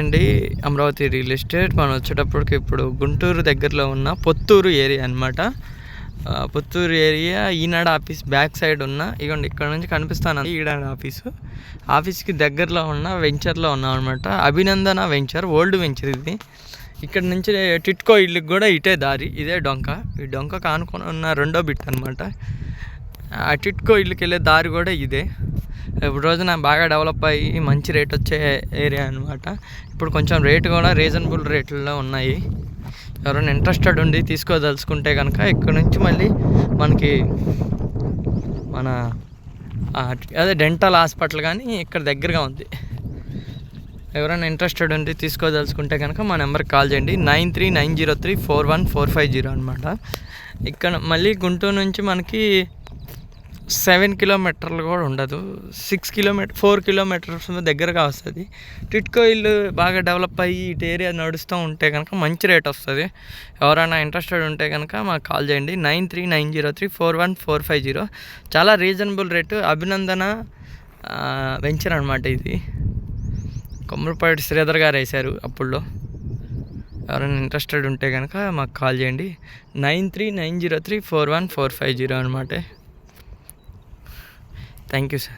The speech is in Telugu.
అండి అమరావతి రియల్ ఎస్టేట్. మనం వచ్చేటప్పటికి ఇప్పుడు గుంటూరు దగ్గరలో ఉన్న పొత్తూరు ఏరియా అనమాట Putturu area Eenadu office back side ఉన్న ఇగోండి ఇక్కడ నుంచి కనిపిస్తాను ఈనాడు ఆఫీసు. ఆఫీస్కి దగ్గరలో ఉన్న వెంచర్లో ఉన్నాం అనమాట అభినందన వెంచర్ ఓల్డ్ వెంచర్ ఇది. ఇక్కడ నుంచి టిట్కో ఇల్లుకి కూడా ఇటే దారి ఇదే డొంక. ఈ డొంక కానుకొని ఉన్న రెండో బిట్ అనమాట ఆ టిట్కో ఇల్లుకి వెళ్ళే దారి కూడా ఇదే. ఇప్పుడు రోజున బాగా డెవలప్ అయ్యి మంచి రేట్ వచ్చే ఏరియా అనమాట ఇప్పుడు కొంచెం రేట్ కూడా రీజనబుల్ రేట్లలో ఉన్నాయి. ఎవరైనా ఇంట్రెస్టెడ్ ఉండి తీసుకోదలుచుకుంటే కనుక ఇక్కడ నుంచి మళ్ళీ మనకి మన అదే డెంటల్ హాస్పిటల్ కానీ ఇక్కడ దగ్గరగా ఉంది. ఎవరైనా ఇంట్రెస్టెడ్ ఉండి తీసుకోదలుచుకుంటే కనుక మా నెంబర్కి కాల్ చేయండి. Nine three nine zero three four one four five zero అనమాట ఇక్కడ మళ్ళీ గుంటూరు నుంచి మనకి సెవెన్ కిలోమీటర్లు కూడా ఉండదు. సిక్స్ కిలోమీటర్ ఫోర్ కిలోమీటర్స్ దగ్గరగా వస్తుంది. టిట్కో ఇల్లు బాగా డెవలప్ అయ్యి ఇటు ఏరియా నడుస్తూ ఉంటే కనుక మంచి రేట్ వస్తుంది. ఎవరైనా ఇంట్రెస్టెడ్ ఉంటే కనుక మాకు కాల్ చేయండి. Nine three nine zero three four one four five zero. చాలా రీజనబుల్ రేటు. అభినందన వెంచర్ అనమాట ఇది. కొమ్మరపాటి శ్రీధర్ గారు వేశారు అప్పుల్లో ఎవరైనా ఇంట్రెస్టెడ్ ఉంటే కనుక మాకు కాల్ చేయండి. Nine three nine zero three four one four five zero అనమాట ಥ್ಯಾಂಕ್ ಯು ಸರ್